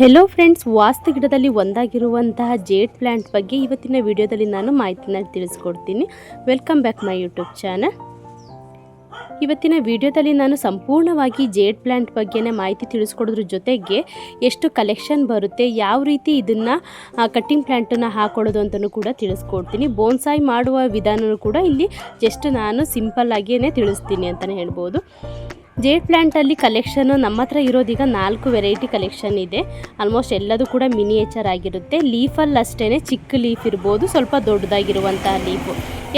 Hello friends ವಾಸ್ತು ಗಿಡದಲ್ಲಿ ಒಂದಾಗಿರುವಂತಹ jade plant ಬಗ್ಗೆ ಇವತ್ತಿನ ವಿಡಿಯೋದಲ್ಲಿ ನಾನು ಮಾಹಿತಿನ ತಿಳಿಸ್ಕೊಡ್ತೀನಿ. Welcome back my YouTube channel ಇವತ್ತಿನ ವಿಡಿಯೋದಲ್ಲಿ ನಾನು ಸಂಪೂರ್ಣವಾಗಿ ಜೇಡ್ ಪ್ಲ್ಯಾಂಟ್ ಬಗ್ಗೆನೇ ಮಾಹಿತಿ ತಿಳಿಸ್ಕೊಡೋದ್ರ ಜೊತೆಗೆ ಎಷ್ಟು ಕಲೆಕ್ಷನ್ ಬರುತ್ತೆ, ಯಾವ ರೀತಿ ಇದನ್ನು ಕಟ್ಟಿಂಗ್ ಪ್ಲ್ಯಾಂಟನ್ನು ಹಾಕೊಳ್ಳೋದು ಅಂತಲೂ ಕೂಡ ತಿಳಿಸ್ಕೊಡ್ತೀನಿ. ಬೋನ್ಸಾಯಿ ಮಾಡುವ ವಿಧಾನವೂ ಕೂಡ ಇಲ್ಲಿ ಜಸ್ಟ್ ನಾನು ಸಿಂಪಲ್ ಆಗಿಯೇ ತಿಳಿಸ್ತೀನಿ ಅಂತಲೇ ಹೇಳ್ಬೋದು. ಜೇಡ್ ಪ್ಲ್ಯಾಂಟಲ್ಲಿ ಕಲೆಕ್ಷನ್ ನಮ್ಮ ಹತ್ರ ಇರೋದೀಗ ನಾಲ್ಕು ವೆರೈಟಿ ಕಲೆಕ್ಷನ್ ಇದೆ. ಆಲ್ಮೋಸ್ಟ್ ಎಲ್ಲದೂ ಕೂಡ ಮಿನಿಯೇಚರ್ ಆಗಿರುತ್ತೆ. ಲೀಫಲ್ಲಿ ಅಷ್ಟೇ ಚಿಕ್ಕ ಲೀಫ್ ಇರ್ಬೋದು, ಸ್ವಲ್ಪ ದೊಡ್ಡದಾಗಿರುವಂತಹ ಲೀಫ್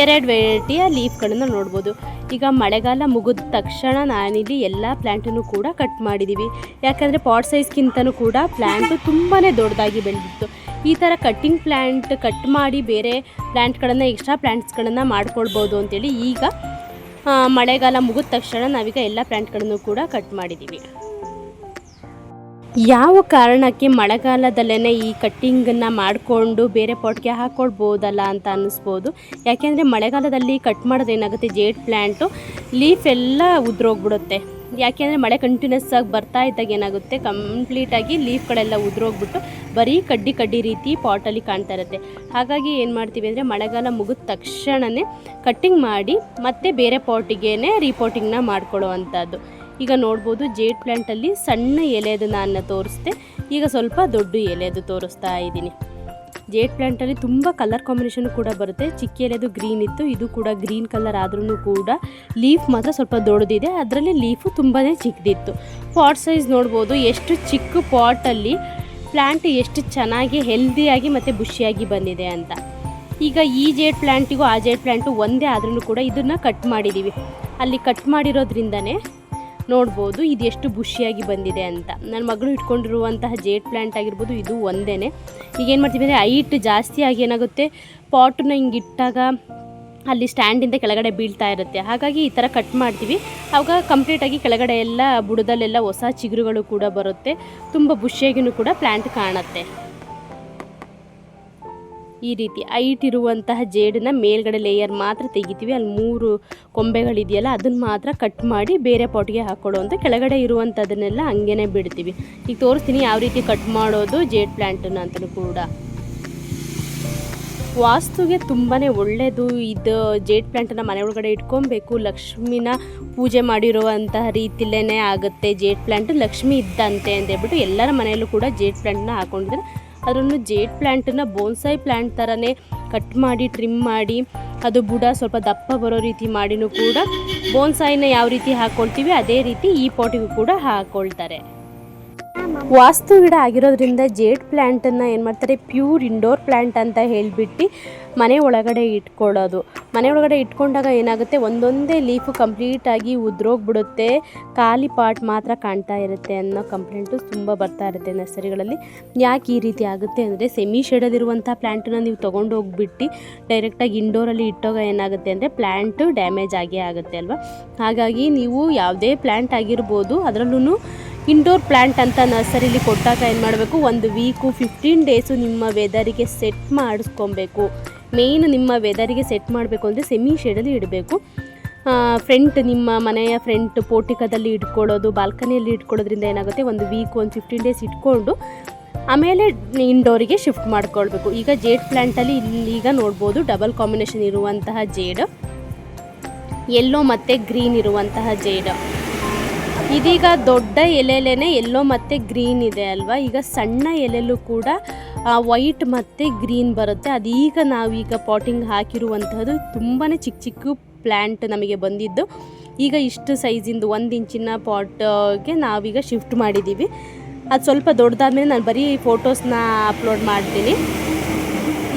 ಎರಡು ವೆರೈಟಿಯ ಲೀಫ್ಗಳನ್ನು ನೋಡ್ಬೋದು. ಈಗ ಮಳೆಗಾಲ ಮುಗಿದ ತಕ್ಷಣ ನಾನಿಲ್ಲಿ ಎಲ್ಲ ಪ್ಲ್ಯಾಂಟನ್ನು ಕೂಡ ಕಟ್ ಮಾಡಿದ್ದೀವಿ ಯಾಕಂದರೆ ಪಾಟ್ ಸೈಜ್ಗಿಂತನೂ ಕೂಡ ಪ್ಲ್ಯಾಂಟು ತುಂಬಾ ದೊಡ್ಡದಾಗಿ ಬೆಳೆದಿತ್ತು. ಈ ಥರ ಕಟ್ಟಿಂಗ್ ಪ್ಲ್ಯಾಂಟ್ ಕಟ್ ಮಾಡಿ ಬೇರೆ ಪ್ಲ್ಯಾಂಟ್ಗಳನ್ನು ಎಕ್ಸ್ಟ್ರಾ ಪ್ಲ್ಯಾಂಟ್ಸ್ಗಳನ್ನು ಮಾಡ್ಕೊಳ್ಬೋದು ಅಂತೇಳಿ ಈಗ ಮಳೆಗಾಲ ಮುಗಿದ ತಕ್ಷಣ ನಾವೀಗ ಎಲ್ಲ ಪ್ಲ್ಯಾಂಟ್ಗಳನ್ನು ಕೂಡ ಕಟ್ ಮಾಡಿದ್ದೀವಿ ಯಾವ ಕಾರಣಕ್ಕೆ ಮಳೆಗಾಲದಲ್ಲೇ ಈ ಕಟ್ಟಿಂಗನ್ನು ಮಾಡಿಕೊಂಡು ಬೇರೆ ಪಾಟ್ಗೆ ಹಾಕ್ಕೊಳ್ಬೋದಲ್ಲ ಅಂತ ಅನ್ನಿಸ್ಬೋದು. ಯಾಕೆಂದರೆ ಮಳೆಗಾಲದಲ್ಲಿ ಕಟ್ ಮಾಡೋದು ಏನಾಗುತ್ತೆ? ಜೇಡ್ ಪ್ಲ್ಯಾಂಟು ಲೀಫ್ ಎಲ್ಲ ಉದುರೋಗ್ಬಿಡುತ್ತೆ. ಯಾಕೆಂದರೆ ಮಳೆ ಕಂಟಿನ್ಯೂಸ್ ಆಗಿ ಬರ್ತಾ ಇದ್ದಾಗ ಏನಾಗುತ್ತೆ? ಕಂಪ್ಲೀಟಾಗಿ ಲೀಫ್ಗಳೆಲ್ಲ ಉದುರೋಗ್ಬಿಟ್ಟು ಬರೀ ಕಡ್ಡಿ ಕಡ್ಡಿ ರೀತಿ ಪಾಟಲ್ಲಿ ಕಾಣ್ತಾ ಇರುತ್ತೆ. ಹಾಗಾಗಿ ಏನು ಮಾಡ್ತೀವಿ ಅಂದರೆ ಮಳೆಗಾಲ ಮುಗಿದ ತಕ್ಷಣವೇ ಕಟ್ಟಿಂಗ್ ಮಾಡಿ ಮತ್ತೆ ಬೇರೆ ಪಾಟಿಗೆ ರೀಪೋಟಿಂಗ್ನ ಮಾಡ್ಕೊಳ್ಳೋ ಅಂಥದ್ದು ಈಗ ನೋಡ್ಬೋದು ಜೇಡ್ ಪ್ಲ್ಯಾಂಟಲ್ಲಿ ಸಣ್ಣ ಎಲೆದು ನಾನು ತೋರಿಸ್ದೆ. ಈಗ ಸ್ವಲ್ಪ ದೊಡ್ಡ ಎಲೆದು ತೋರಿಸ್ತಾ ಇದ್ದೀನಿ. ಜೇಡ್ ಪ್ಲ್ಯಾಂಟಲ್ಲಿ ತುಂಬ ಕಲರ್ ಕಾಂಬಿನೇಷನ್ ಕೂಡ ಬರುತ್ತೆ. ಚಿಕ್ಕ ಎಲೆದು ಗ್ರೀನ್ ಇತ್ತು, ಇದು ಕೂಡ ಗ್ರೀನ್ ಕಲರ್ ಆದ್ರೂ ಕೂಡ. ಲೀಫ್ ಮಾತ್ರ ಸ್ವಲ್ಪ ದೊಡ್ಡದಿದೆ, ಅದರಲ್ಲಿ ಲೀಫು ತುಂಬಾ ಚಿಕ್ಕದಿತ್ತು. ಪಾಟ್ ಸೈಜ್ ನೋಡ್ಬೋದು, ಎಷ್ಟು ಚಿಕ್ಕ ಪಾಟಲ್ಲಿ ಪ್ಲ್ಯಾಂಟ್ ಎಷ್ಟು ಚೆನ್ನಾಗಿ ಹೆಲ್ದಿಯಾಗಿ ಮತ್ತು ಬುಷಿಯಾಗಿ ಬಂದಿದೆ ಅಂತ. ಈಗ ಈ ಜೇಡ್ ಪ್ಲ್ಯಾಂಟಿಗೂ ಆ ಜೇಡ್ ಪ್ಲ್ಯಾಂಟು ಒಂದೇ ಆದ್ರೂ ಕೂಡ ಇದನ್ನು ಕಟ್ ಮಾಡಿದ್ದೀವಿ ಅಲ್ಲಿ ಕಟ್ ಮಾಡಿರೋದ್ರಿಂದನೇ ನೋಡ್ಬೋದು, ಇದು ಎಷ್ಟು ಬುಷಿಯಾಗಿ ಬಂದಿದೆ ಅಂತ. ನನ್ನ ಮಗಳು ಇಟ್ಕೊಂಡಿರುವಂತಹ ಜೇಟ್ ಪ್ಲ್ಯಾಂಟ್ ಆಗಿರ್ಬೋದು, ಇದು ಒಂದೇ ಈಗ ಏನು ಮಾಡ್ತೀವಿ ಅಂದರೆ, ಹೈಟ್ ಜಾಸ್ತಿ ಆಗಿ ಏನಾಗುತ್ತೆ ಪಾಟನ್ನ ಹಿಂಗೆ ಇಟ್ಟಾಗ ಅಲ್ಲಿ ಸ್ಟ್ಯಾಂಡಿಂದ ಕೆಳಗಡೆ ಬೀಳ್ತಾ ಇರುತ್ತೆ. ಹಾಗಾಗಿ ಈ ಥರ ಕಟ್ ಮಾಡ್ತೀವಿ. ಆವಾಗ ಕಂಪ್ಲೀಟಾಗಿ ಕೆಳಗಡೆ ಎಲ್ಲ, ಬುಡದಲ್ಲೆಲ್ಲ ಹೊಸ ಚಿಗುರುಗಳು ಕೂಡ ಬರುತ್ತೆ. ತುಂಬ ಬುಷಿಯಾಗಿನೂ ಕೂಡ ಪ್ಲ್ಯಾಂಟ್ ಕಾಣುತ್ತೆ. ಈ ರೀತಿ ಹೈಟ್ ಇರುವಂತಹ ಜೇಡನ್ನ ಮೇಲ್ಗಡೆ ಲೇಯರ್ ಮಾತ್ರ ತೆಗಿತೀವಿ. ಅಲ್ಲಿ ಮೂರು ಕೊಂಬೆಗಳಿದೆಯಲ್ಲ, ಅದನ್ನು ಮಾತ್ರ ಕಟ್ ಮಾಡಿ ಬೇರೆ ಪಾಟ್ಗೆ ಹಾಕ್ಕೊಳ್ಳುವಂಥ ಕೆಳಗಡೆ ಇರುವಂಥದನ್ನೆಲ್ಲ ಹಂಗೇನೆ ಬಿಡ್ತೀವಿ. ಈಗ ತೋರಿಸ್ತೀನಿ ಯಾವ ರೀತಿ ಕಟ್ ಮಾಡೋದು ಜೇಡ್ ಪ್ಲ್ಯಾಂಟನ್ನು ಅಂತಲೂ ಕೂಡ. ವಾಸ್ತುಗೆ ತುಂಬಾ ಒಳ್ಳೆಯದು ಇದು ಜೇಡ್ ಪ್ಲ್ಯಾಂಟನ್ನು ಮನೆ ಒಳಗಡೆ ಇಟ್ಕೊಬೇಕು. ಲಕ್ಷ್ಮಿನ ಪೂಜೆ ಮಾಡಿರುವಂತಹ ರೀತಿಲೇ ಆಗುತ್ತೆ. ಜೇಡ್ ಪ್ಲ್ಯಾಂಟ್ ಲಕ್ಷ್ಮಿ ಇದ್ದಂತೆ ಅಂತ ಹೇಳ್ಬಿಟ್ಟು ಎಲ್ಲರ ಮನೆಯಲ್ಲೂ ಕೂಡ ಜೇಡ್ ಪ್ಲ್ಯಾಂಟನ್ನ ಹಾಕೊಂಡಿದ್ದಾರೆ. ಅದರಲ್ಲೂ ಜೇಡ್ ಪ್ಲ್ಯಾಂಟನ್ನು ಬೋನ್ಸಾಯಿ ಪ್ಲ್ಯಾಂಟ್ ಥರನೇ ಕಟ್ ಮಾಡಿ ಟ್ರಿಮ್ ಮಾಡಿ, ಅದು ಬುಡ ಸ್ವಲ್ಪ ದಪ್ಪ ಬರೋ ರೀತಿ ಮಾಡಿನೂ ಕೂಡ ಬೋನ್ಸಾಯಿನ ಯಾವ ರೀತಿ ಹಾಕ್ಕೊಳ್ತೀವಿ ಅದೇ ರೀತಿ ಈ ಪಾಟಿಗೂ ಕೂಡ ಹಾಕ್ಕೊಳ್ತಾರೆ ವಾಸ್ತು ಗಿಡ ಆಗಿರೋದ್ರಿಂದ ಜೇಡ್ ಪ್ಲ್ಯಾಂಟನ್ನು ಏನು ಮಾಡ್ತಾರೆ? ಪ್ಯೂರ್ ಇಂಡೋರ್ ಪ್ಲ್ಯಾಂಟ್ ಅಂತ ಹೇಳಿಬಿಟ್ಟು ಮನೆ ಒಳಗಡೆ ಇಟ್ಕೊಳ್ಳೋದು. ಮನೆ ಒಳಗಡೆ ಇಟ್ಕೊಂಡಾಗ ಏನಾಗುತ್ತೆ? ಒಂದೊಂದೇ ಲೀಫು ಕಂಪ್ಲೀಟಾಗಿ ಉದ್ರೋಗ್ಬಿಡುತ್ತೆ. ಖಾಲಿ ಪಾಟ್ ಮಾತ್ರ ಕಾಣ್ತಾ ಇರುತ್ತೆ ಅನ್ನೋ ಕಂಪ್ಲೇಂಟು ತುಂಬ ಬರ್ತಾ ಇರುತ್ತೆ ನರ್ಸರಿಗಳಲ್ಲಿ. ಯಾಕೆ ಈ ರೀತಿ ಆಗುತ್ತೆ ಅಂದರೆ ಸೆಮಿ ಶೇಡಲ್ಲಿರುವಂಥ ಪ್ಲ್ಯಾಂಟನ್ನ ನೀವು ತೊಗೊಂಡು ಹೋಗ್ಬಿಟ್ಟು ಡೈರೆಕ್ಟಾಗಿ ಇಂಡೋರಲ್ಲಿ ಇಟ್ಟೋಗ ಏನಾಗುತ್ತೆ ಅಂದರೆ ಪ್ಲ್ಯಾಂಟು ಡ್ಯಾಮೇಜ್ ಆಗೇ ಆಗುತ್ತೆ ಅಲ್ವಾ? ಹಾಗಾಗಿ ನೀವು ಯಾವುದೇ ಪ್ಲ್ಯಾಂಟ್ ಆಗಿರ್ಬೋದು ಅದರಲ್ಲೂ ಇಂಡೋರ್ ಪ್ಲ್ಯಾಂಟ್ ಅಂತ ನರ್ಸರಿಲಿ ಕೊಟ್ಟಾಗ ಏನು ಮಾಡಬೇಕು? ಒಂದು ವೀಕು ಫಿಫ್ಟೀನ್ ಡೇಸು ನಿಮ್ಮ ವೆದರಿಗೆ ಸೆಟ್ ಮಾಡಿಸ್ಕೊಬೇಕು. ಮೇಯ್ನ್ ನಿಮ್ಮ ವೆದರಿಗೆ ಸೆಟ್ ಮಾಡಬೇಕು ಅಂದರೆ ಸೆಮಿ ಶೇಡಲ್ಲಿ ಇಡಬೇಕು. ಫ್ರಂಟ್ ನಿಮ್ಮ ಮನೆಯ ಫ್ರಂಟ್ ಪೋಟಿಕದಲ್ಲಿ ಇಟ್ಕೊಳ್ಳೋದು ಬಾಲ್ಕನಿಯಲ್ಲಿ ಇಟ್ಕೊಳ್ಳೋದ್ರಿಂದ ಏನಾಗುತ್ತೆ? ಒಂದು ವೀಕ್ ಒಂದು ಫಿಫ್ಟೀನ್ ಡೇಸ್ ಇಟ್ಕೊಂಡು ಆಮೇಲೆ ಇಂಡೋರಿಗೆ ಶಿಫ್ಟ್ ಮಾಡ್ಕೊಳ್ಬೇಕು. ಈಗ ಜೇಡ್ ಪ್ಲ್ಯಾಂಟಲ್ಲಿ ಇಲ್ಲಿಗ ನೋಡ್ಬೋದು ಡಬಲ್ ಕಾಂಬಿನೇಷನ್ ಇರುವಂತಹ ಜೇಡ್ ಎಲ್ಲೋ ಮತ್ತು ಗ್ರೀನ್ ಇರುವಂತಹ ಜೇಡ್ ಇದೀಗ ದೊಡ್ಡ ಎಲೆಲೇನೆ ಎಲ್ಲೋ ಮತ್ತು ಗ್ರೀನ್ ಇದೆ ಅಲ್ವಾ? ಈಗ ಸಣ್ಣ ಎಲೆಲೂ ಕೂಡ ವೈಟ್ ಮತ್ತು ಗ್ರೀನ್ ಬರುತ್ತೆ. ಅದೀಗ ನಾವೀಗ ಪಾಟಿಂಗ್ ಹಾಕಿರುವಂತಹದ್ದು ತುಂಬಾ ಚಿಕ್ಕ ಚಿಕ್ಕ ಪ್ಲ್ಯಾಂಟ್ ನಮಗೆ ಬಂದಿದ್ದು. ಈಗ ಇಷ್ಟು ಸೈಜಿಂದು ಒಂದು ಇಂಚಿನ ಪಾಟ್ಗೆ ನಾವೀಗ ಶಿಫ್ಟ್ ಮಾಡಿದ್ದೀವಿ ಅದು ಸ್ವಲ್ಪ ದೊಡ್ಡದಾದ್ಮೇಲೆ ನಾನು ಬರೀ ಫೋಟೋಸ್ನ ಅಪ್ಲೋಡ್ ಮಾಡ್ತೀನಿ.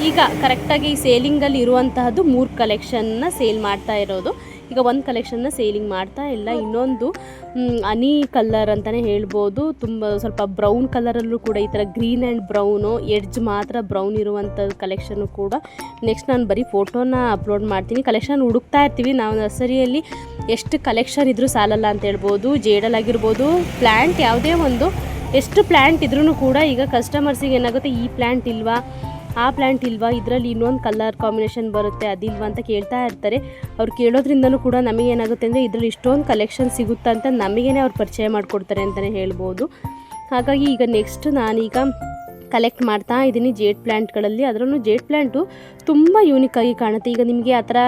ಈಗ ಕರೆಕ್ಟಾಗಿ ಈ ಸೇಲಿಂಗಲ್ಲಿ ಇರುವಂತಹದ್ದು ಮೂರು ಕಲೆಕ್ಷನ್ನ ಸೇಲ್ ಮಾಡ್ತಾ ಇರೋದು. ಈಗ ಒಂದು ಕಲೆಕ್ಷನ್ನ ಸೇಲಿಂಗ್ ಮಾಡ್ತಾ ಇಲ್ಲ. ಇನ್ನೊಂದು ಅನಿ ಕಲರ್ ಅಂತಲೇ ಹೇಳ್ಬೋದು. ತುಂಬ ಸ್ವಲ್ಪ ಬ್ರೌನ್ ಕಲರಲ್ಲೂ ಕೂಡ ಈ ಥರ ಗ್ರೀನ್ ಆ್ಯಂಡ್ ಬ್ರೌನು ಎಡ್ಜ್ ಮಾತ್ರ ಬ್ರೌನ್ ಇರುವಂಥ ಕಲೆಕ್ಷನ್ನು ಕೂಡ. ನೆಕ್ಸ್ಟ್ ನಾನು ಬರೀ ಫೋಟೋನ ಅಪ್ಲೋಡ್ ಮಾಡ್ತೀನಿ. ಕಲೆಕ್ಷನ್ ಹುಡುಕ್ತಾ ಇರ್ತೀವಿ. ನಾವು ನರ್ಸರಿಯಲ್ಲಿ ಎಷ್ಟು ಕಲೆಕ್ಷನ್ ಇದ್ರೂ ಸಾಲಲ್ಲ ಅಂತ ಹೇಳ್ಬೋದು. ಜೇಡಲಾಗಿರ್ಬೋದು ಪ್ಲ್ಯಾಂಟ್ ಯಾವುದೇ ಒಂದು, ಎಷ್ಟು ಪ್ಲ್ಯಾಂಟ್ ಇದ್ರೂ ಕೂಡ ಈಗ ಕಸ್ಟಮರ್ಸಿಗೆ ಏನಾಗುತ್ತೆ, ಈ ಪ್ಲ್ಯಾಂಟ್ ಇಲ್ವಾ? ಆ ಪ್ಲ್ಯಾಂಟ್ ಇಲ್ವಾ? ಇದರಲ್ಲಿ ಇನ್ನೊಂದು ಕಲರ್ ಕಾಂಬಿನೇಷನ್ ಬರುತ್ತೆ, ಅದಿಲ್ವಾ ಅಂತ ಕೇಳ್ತಾ ಇರ್ತಾರೆ. ಅವ್ರು ಕೇಳೋದ್ರಿಂದಲೂ ಕೂಡ ನಮಗೇನಾಗುತ್ತೆ ಅಂದರೆ ಇದರಲ್ಲಿ ಇಷ್ಟೊಂದು ಕಲೆಕ್ಷನ್ ಸಿಗುತ್ತಾ ಅಂತ ನಮಗೇನೆ ಅವ್ರು ಪರಿಚಯ ಮಾಡಿಕೊಡ್ತಾರೆ ಅಂತಲೇ ಹೇಳ್ಬೋದು. ಹಾಗಾಗಿ ಈಗ ನೆಕ್ಸ್ಟ್ ನಾನೀಗ ಕಲೆಕ್ಟ್ ಮಾಡ್ತಾ ಇದ್ದೀನಿ ಜೇಡ್ ಪ್ಲ್ಯಾಂಟ್ಗಳಲ್ಲಿ ಅದರಲ್ಲೂ ಜೇಡ್ ಪ್ಲ್ಯಾಂಟು ತುಂಬ ಆಗಿ ಕಾಣುತ್ತೆ. ಈಗ ನಿಮಗೆ ಆ ಥರ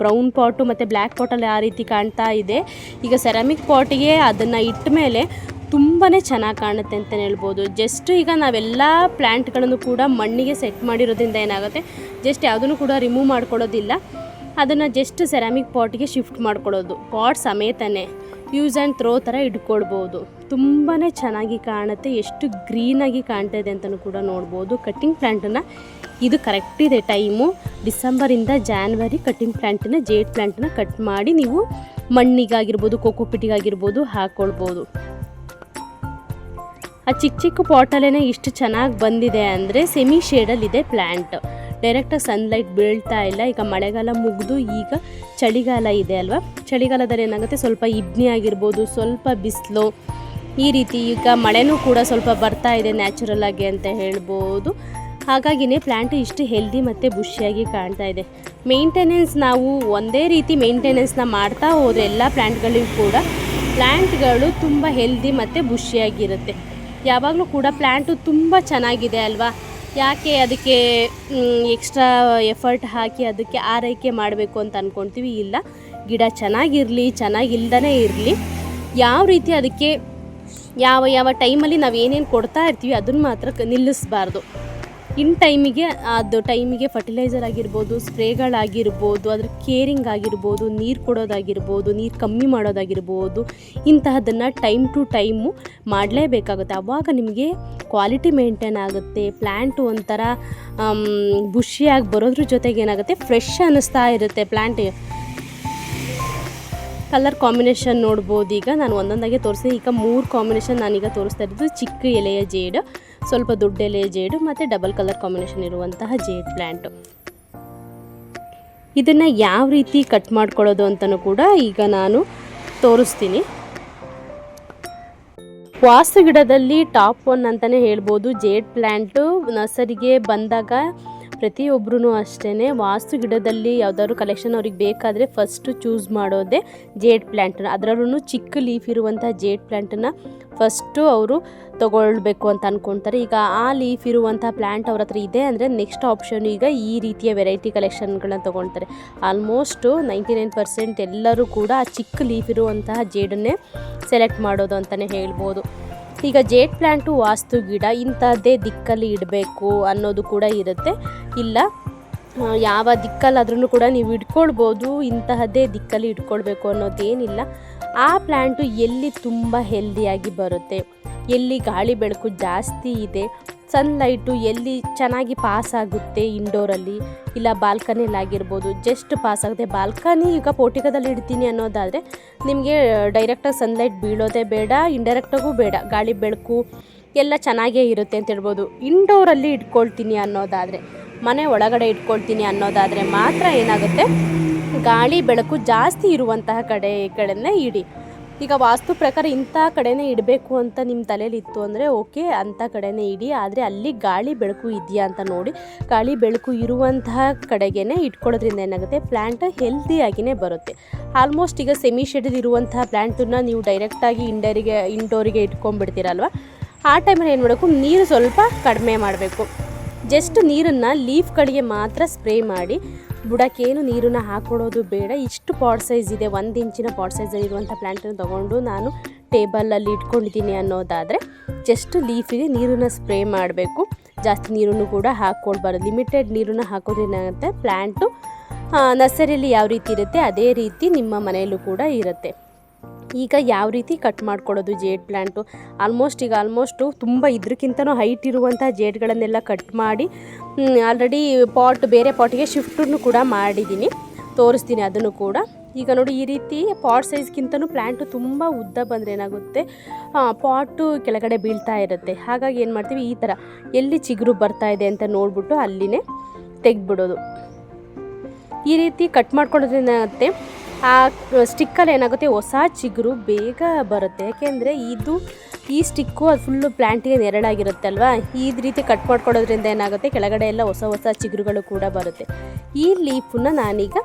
ಬ್ರೌನ್ ಪಾಟು ಮತ್ತು ಬ್ಲ್ಯಾಕ್ ಪಾಟಲ್ಲಿ ಆ ರೀತಿ ಕಾಣ್ತಾ ಇದೆ. ಈಗ ಸೆರಾಮಿಕ್ ಪಾಟಿಗೆ ಅದನ್ನು ಇಟ್ಟ ಮೇಲೆ ತುಂಬಾ ಚೆನ್ನಾಗಿ ಕಾಣುತ್ತೆ ಅಂತಲೇ ಹೇಳ್ಬೋದು. ಜಸ್ಟ್ ಈಗ ನಾವೆಲ್ಲ ಪ್ಲ್ಯಾಂಟ್ಗಳನ್ನು ಕೂಡ ಮಣ್ಣಿಗೆ ಸೆಟ್ ಮಾಡಿರೋದ್ರಿಂದ ಏನಾಗುತ್ತೆ? ಜಸ್ಟ್ ಯಾವುದನ್ನು ಕೂಡ ರಿಮೂವ್ ಮಾಡ್ಕೊಳ್ಳೋದಿಲ್ಲ. ಅದನ್ನು ಜಸ್ಟ್ ಸೆರಾಮಿಕ್ ಪಾಟ್ಗೆ ಶಿಫ್ಟ್ ಮಾಡ್ಕೊಳ್ಳೋದು. ಪಾಟ್ ಸಮೇತನೇ ಯೂಸ್ ಆ್ಯಂಡ್ ಥ್ರೋ ಥರ ಇಟ್ಕೊಳ್ಬೋದು. ತುಂಬಾ ಚೆನ್ನಾಗಿ ಕಾಣುತ್ತೆ. ಎಷ್ಟು ಗ್ರೀನಾಗಿ ಕಾಣ್ತಾ ಇದೆ ಅಂತಲೂ ಕೂಡ ನೋಡ್ಬೋದು. ಕಟ್ಟಿಂಗ್ ಪ್ಲ್ಯಾಂಟನ್ನು ಇದು ಕರೆಕ್ಟ್ ಇದೆ ಟೈಮು ಡಿಸೆಂಬರಿಂದ ಜಾನ್ವರಿ ಕಟ್ಟಿಂಗ್ ಪ್ಲ್ಯಾಂಟನ್ನ ಜೇಡ್ ಪ್ಲ್ಯಾಂಟನ್ನ ಕಟ್ ಮಾಡಿ ನೀವು ಮಣ್ಣಿಗಾಗಿರ್ಬೋದು ಕೋಕೋಪಿಟಿಗಾಗಿರ್ಬೋದು ಹಾಕ್ಕೊಳ್ಬೋದು ಆ ಚಿಕ್ಕ ಚಿಕ್ಕ ಪಾಟಲ್ಲೇ ಇಷ್ಟು ಚೆನ್ನಾಗಿ ಬಂದಿದೆ ಅಂದರೆ ಸೆಮಿ ಶೇಡಲ್ಲಿದೆ ಪ್ಲ್ಯಾಂಟ್ ಡೈರೆಕ್ಟಾಗಿ ಸನ್ಲೈಟ್ ಬೀಳ್ತಾ ಇಲ್ಲ. ಈಗ ಮಳೆಗಾಲ ಮುಗಿದು ಈಗ ಚಳಿಗಾಲ ಇದೆ ಅಲ್ವಾ? ಚಳಿಗಾಲದಲ್ಲಿ ಏನಾಗುತ್ತೆ? ಸ್ವಲ್ಪ ಇಬ್ನಿ ಆಗಿರ್ಬೋದು, ಸ್ವಲ್ಪ ಬಿಸಿಲು. ಈ ರೀತಿ ಈಗ ಮಳೆನೂ ಕೂಡ ಸ್ವಲ್ಪ ಬರ್ತಾ ಇದೆ ನ್ಯಾಚುರಲ್ ಆಗಿ ಅಂತ ಹೇಳ್ಬೋದು. ಹಾಗಾಗಿನೇ ಪ್ಲ್ಯಾಂಟ್ ಇಷ್ಟು ಹೆಲ್ದಿ ಮತ್ತು ಬುಷಿಯಾಗಿ ಕಾಣ್ತಾ ಇದೆ. ಮೇಂಟೆನೆನ್ಸ್ ನಾವು ಒಂದೇ ರೀತಿ ಮೇಂಟೆನೆನ್ಸ್ನ ಮಾಡ್ತಾ ಹೋದರೆ ಎಲ್ಲ ಪ್ಲ್ಯಾಂಟ್ಗಳಿಗೂ ಕೂಡ ಪ್ಲ್ಯಾಂಟ್ಗಳು ತುಂಬ ಹೆಲ್ದಿ ಮತ್ತು ಬುಷಿಯಾಗಿರುತ್ತೆ ಯಾವಾಗಲೂ ಕೂಡ ಪ್ಲ್ಯಾಂಟು ತುಂಬ ಚೆನ್ನಾಗಿದೆ ಅಲ್ವಾ? ಯಾಕೆ ಅದಕ್ಕೆ ಎಕ್ಸ್ಟ್ರಾ ಎಫರ್ಟ್ ಹಾಕಿ ಅದಕ್ಕೆ ಆರೈಕೆ ಮಾಡಬೇಕು ಅಂತ ಅಂದ್ಕೊಳ್ತೀವಿ ಇಲ್ಲ, ಗಿಡ ಚೆನ್ನಾಗಿರಲಿ ಚೆನ್ನಾಗಿಲ್ದೇ ಇರಲಿ. ಯಾವ ರೀತಿ ಅದಕ್ಕೆ ಯಾವ ಯಾವ ಟೈಮಲ್ಲಿ ನಾವು ಏನೇನು ಕೊಡ್ತಾ ಇರ್ತೀವಿ ಅದನ್ನು ಮಾತ್ರ ನಿಲ್ಲಿಸಬಾರ್ದು. ಇನ್ ಟೈಮಿಗೆ, ಅದು ಟೈಮಿಗೆ ಫರ್ಟಿಲೈಸರ್ ಆಗಿರ್ಬೋದು, ಸ್ಪ್ರೇಗಳಾಗಿರ್ಬೋದು, ಅದ್ರ ಕೇರಿಂಗ್ ಆಗಿರ್ಬೋದು, ನೀರು ಕೊಡೋದಾಗಿರ್ಬೋದು, ನೀರು ಕಮ್ಮಿ ಮಾಡೋದಾಗಿರ್ಬೋದು, ಇಂತಹದನ್ನು ಟೈಮ್ ಟು ಟೈಮು ಮಾಡಲೇಬೇಕಾಗುತ್ತೆ. ಆವಾಗ ನಿಮಗೆ ಕ್ವಾಲಿಟಿ ಮೇಂಟೈನ್ ಆಗುತ್ತೆ ಪ್ಲ್ಯಾಂಟು ಒಂಥರ ಬುಷಿಯಾಗಿ ಬರೋದ್ರ ಜೊತೆಗೆ ಏನಾಗುತ್ತೆ ಫ್ರೆಶ್ ಅನ್ನಿಸ್ತಾ ಇರುತ್ತೆ ಪ್ಲ್ಯಾಂಟ್ ಕಲರ್ ಕಾಂಬಿನೇಷನ್ ನೋಡ್ಬೋದು. ಈಗ ನಾನು ಒಂದೊಂದಾಗೆ ತೋರಿಸ್ತೀನಿ ಈಗ ಮೂರು ಕಾಂಬಿನೇಷನ್ ನಾನೀಗ ತೋರಿಸ್ತಾ ಇರೋದು ಚಿಕ್ಕ ಎಲೆಯ ಜೇಡು. ಸ್ವಲ್ಪ ದುಡ್ಡೆಲೆ ಜೇಡು ಮತ್ತು ಡಬಲ್ ಕಲರ್ ಕಾಂಬಿನೇಷನ್ ಇರುವಂತಹ ಜೇಡ್ ಪ್ಲ್ಯಾಂಟು ಇದನ್ನು ಯಾವ ರೀತಿ ಕಟ್ ಮಾಡ್ಕೊಳ್ಳೋದು ಅಂತಲೂ ಕೂಡ ಈಗ ನಾನು ತೋರಿಸ್ತೀನಿ. ವಾಸ್ತು ಗಿಡದಲ್ಲಿ ಟಾಪ್ ಒನ್ ಅಂತಲೇ ಹೇಳ್ಬೋದು. ಜೇಡ್ ಪ್ಲ್ಯಾಂಟು ನರ್ಸರಿಗೆ ಬಂದಾಗ ಪ್ರತಿಯೊಬ್ಬರೂ ಅಷ್ಟೇ ವಾಸ್ತು ಗಿಡದಲ್ಲಿ ಯಾವುದಾದ್ರು ಕಲೆಕ್ಷನ್ ಅವ್ರಿಗೆ ಬೇಕಾದರೆ ಫಸ್ಟು ಚೂಸ್ ಮಾಡೋದೇ ಜೇಡ್ ಪ್ಲ್ಯಾಂಟನ್ನು ಅದರಲ್ಲೂ ಚಿಕ್ಕ ಲೀಫ್ ಇರುವಂಥ ಜೇಡ್ ಪ್ಲ್ಯಾಂಟನ್ನು ಫಸ್ಟು ಅವರು ತಗೊಳ್ಬೇಕು ಅಂತ ಅಂದ್ಕೊಳ್ತಾರೆ ಈಗ ಆ ಲೀಫ್ ಇರುವಂಥ ಪ್ಲ್ಯಾಂಟ್ ಅವ್ರ ಹತ್ರ ಇದೆ ಅಂದರೆ ನೆಕ್ಸ್ಟ್ ಆಪ್ಷನ್ ಈಗ ಈ ರೀತಿಯ ವೆರೈಟಿ ಕಲೆಕ್ಷನ್ಗಳನ್ನ ತೊಗೊಳ್ತಾರೆ. ಆಲ್ಮೋಸ್ಟು ನೈಂಟಿ ನೈನ್ ಪರ್ಸೆಂಟ್ ಎಲ್ಲರೂ ಕೂಡ ಆ ಚಿಕ್ಕ ಲೀಫ್ ಇರುವಂತಹ ಜೇಡನ್ನೇ ಸೆಲೆಕ್ಟ್ ಮಾಡೋದು ಅಂತಲೇ ಹೇಳ್ಬೋದು. ಈಗ ಜೇಟ್ ಪ್ಲ್ಯಾಂಟು ವಾಸ್ತು ಗಿಡ ಇಂಥದ್ದೇ ದಿಕ್ಕಲ್ಲಿ ಇಡಬೇಕು ಅನ್ನೋದು ಕೂಡ ಇರುತ್ತೆ. ಇಲ್ಲ ಯಾವ ದಿಕ್ಕಲ್ಲಾದ್ರೂ ಕೂಡ ನೀವು ಇಟ್ಕೊಳ್ಬೋದು ಇಂತಹದ್ದೇ ದಿಕ್ಕಲ್ಲಿ ಇಟ್ಕೊಳ್ಬೇಕು ಅನ್ನೋದೇನಿಲ್ಲ. ಆ ಪ್ಲ್ಯಾಂಟು ಎಲ್ಲಿ ತುಂಬ ಹೆಲ್ದಿಯಾಗಿ ಬರುತ್ತೆ. ಎಲ್ಲಿ ಗಾಳಿ ಬೆಳಕು ಜಾಸ್ತಿ ಇದೆ ಸನ್ಲೈಟು ಎಲ್ಲಿ ಚೆನ್ನಾಗಿ ಪಾಸ್ ಆಗುತ್ತೆ ಇಂಡೋರಲ್ಲಿ ಇಲ್ಲ ಬಾಲ್ಕನಿಯಲ್ಲಿ ಆಗಿರ್ಬೋದು ಜಸ್ಟ್ ಪಾಸ್ ಆಗುತ್ತೆ. ಬಾಲ್ಕನಿ ಈಗ ಪೋಟಿಕದಲ್ಲಿ ಇಡ್ತೀನಿ ಅನ್ನೋದಾದರೆ, ನಿಮಗೆ ಡೈರೆಕ್ಟಾಗಿ ಸನ್ಲೈಟ್ ಬೀಳೋದೇ ಬೇಡ ಇಂಡೈರೆಕ್ಟಾಗೂ ಬೇಡ. ಗಾಳಿ, ಬೆಳಕು ಎಲ್ಲ ಚೆನ್ನಾಗೇ ಇರುತ್ತೆ ಅಂತ ಹೇಳ್ಬೋದು. ಇಂಡೋರಲ್ಲಿ ಇಟ್ಕೊಳ್ತೀನಿ ಅನ್ನೋದಾದರೆ, ಮನೆ ಒಳಗಡೆ ಇಟ್ಕೊಳ್ತೀನಿ ಅನ್ನೋದಾದರೆ ಮಾತ್ರ ಏನಾಗುತ್ತೆ? ಗಾಳಿ, ಬೆಳಕು ಜಾಸ್ತಿ ಇರುವಂತಹ ಕಡೆ ಇಡಿ. ಈಗ ವಾಸ್ತು ಪ್ರಕಾರ ಇಂಥ ಕಡೆನೇ ಇಡಬೇಕು ಅಂತ ನಿಮ್ಮ ತಲೆಯಲ್ಲಿ ಇತ್ತು ಅಂದರೆ ಓಕೆ, ಅಂಥ ಕಡೆನೇ ಇಡಿ. ಆದರೆ ಅಲ್ಲಿ ಗಾಳಿ ಬೆಳಕು ಇದೆಯಾ ಅಂತ ನೋಡಿ, ಗಾಳಿ ಬೆಳಕು ಇರುವಂತಹ ಕಡೆಗೇ ಇಟ್ಕೊಳ್ಳೋದ್ರಿಂದ ಏನಾಗುತ್ತೆ? ಪ್ಲ್ಯಾಂಟ್ ಹೆಲ್ದಿಯಾಗಿಯೇ ಬರುತ್ತೆ. ಆಲ್ಮೋಸ್ಟ್ ಈಗ ಸೆಮಿ ಶೆಡಲ್ ಇರುವಂತಹ ಪ್ಲ್ಯಾಂಟನ್ನು ನೀವು ಡೈರೆಕ್ಟಾಗಿ ಇಂಡರಿಗೆ ಇಂಡೋರಿಗೆ ಇಟ್ಕೊಂಡ್ಬಿಡ್ತೀರಲ್ವ? ಆ ಟೈಮಲ್ಲಿ ಏನು ಮಾಡಬೇಕು? ನೀರು ಸ್ವಲ್ಪ ಕಡಿಮೆ ಮಾಡಬೇಕು. ಜಸ್ಟ್ ನೀರನ್ನು ಲೀಫ್ಗಳಿಗೆ ಮಾತ್ರ ಸ್ಪ್ರೇ ಮಾಡಿ ಬುಡಕ್ಕೇನು ನೀರನ್ನು ಹಾಕ್ಕೊಡೋದು ಬೇಡ. ಇಷ್ಟು ಪಾಟ್ ಸೈಜ್ ಇದೆ. ಒಂದು ಇಂಚಿನ ಪಾಟ್ ಸೈಜಲ್ಲಿ ಇರುವಂಥ ಪ್ಲ್ಯಾಂಟನ್ನು ತೊಗೊಂಡು ನಾನು ಟೇಬಲಲ್ಲಿ ಇಟ್ಕೊಂಡಿದ್ದೀನಿ ಅನ್ನೋದಾದರೆ ಜಸ್ಟ್ ಲೀಫಿಗೆ ನೀರನ್ನು ಸ್ಪ್ರೇ ಮಾಡಬೇಕು. ಜಾಸ್ತಿ ನೀರನ್ನು ಕೂಡ ಹಾಕ್ಕೊಳ್ಬಾರ್ದು ಲಿಮಿಟೆಡ್ ನೀರನ್ನು ಹಾಕೋದ್ರಿಂದ ಪ್ಲ್ಯಾಂಟು ನರ್ಸರಿಯಲ್ಲಿ ಯಾವ ರೀತಿ ಇರುತ್ತೆ? ಅದೇ ರೀತಿ ನಿಮ್ಮ ಮನೆಯಲ್ಲೂ ಕೂಡ ಇರುತ್ತೆ. ಈಗ ಯಾವ ರೀತಿ ಕಟ್ ಮಾಡ್ಕೊಳ್ಳೋದು ಜೇಡ್ ಪ್ಲ್ಯಾಂಟು ಆಲ್ಮೋಸ್ಟ್ ಈಗ ಆಲ್ಮೋಸ್ಟು ತುಂಬ ಇದ್ರಕ್ಕಿಂತನೂ ಹೈಟ್ ಇರುವಂಥ ಜೇಡ್ಗಳನ್ನೆಲ್ಲ ಕಟ್ ಮಾಡಿ ಆಲ್ರೆಡಿ ಪಾಟ್ ಬೇರೆ ಪಾಟಿಗೆ ಶಿಫ್ಟನ್ನು ಕೂಡ ಮಾಡಿದ್ದೀನಿ ತೋರಿಸ್ತೀನಿ ಅದನ್ನು ಕೂಡ. ಈಗ ನೋಡಿ ಈ ರೀತಿ ಪಾಟ್ ಸೈಜ್ಗಿಂತನೂ ಪ್ಲ್ಯಾಂಟು ತುಂಬ ಉದ್ದ ಬಂದರೆ ಏನಾಗುತ್ತೆ? ಪಾಟು ಕೆಳಗಡೆ ಬೀಳ್ತಾ ಇರುತ್ತೆ. ಹಾಗಾಗಿ ಏನು ಮಾಡ್ತೀವಿ? ಈ ಥರ ಎಲ್ಲಿ ಚಿಗುರು ಬರ್ತಾ ಇದೆ ಅಂತ ನೋಡಿಬಿಟ್ಟು ಅಲ್ಲಿನೇ ತೆಗೆದ್ಬಿಡೋದು. ಈ ರೀತಿ ಕಟ್ ಮಾಡ್ಕೊಳ್ಳೋದ್ರಿಂದ ಏನಾಗುತ್ತೆ ಆ ಸ್ಟಿಕ್ಕಲ್ಲಿ ಏನಾಗುತ್ತೆ? ಹೊಸ ಚಿಗುರು ಬೇಗ ಬರುತ್ತೆ. ಯಾಕೆಂದರೆ ಇದು, ಈ ಸ್ಟಿಕ್ಕು ಅದು ಫುಲ್ಲು ಪ್ಲ್ಯಾಂಟಿಗೆ ನೆರಳಾಗಿರುತ್ತೆ ಅಲ್ವಾ ಈ ರೀತಿ ಕಟ್ ಮಾಡ್ಕೊಳ್ಳೋದ್ರಿಂದ ಏನಾಗುತ್ತೆ? ಕೆಳಗಡೆ ಎಲ್ಲ ಹೊಸ ಹೊಸ ಚಿಗುರುಗಳು ಕೂಡ ಬರುತ್ತೆ. ಈ ಲೀಫನ್ನ ನಾನೀಗ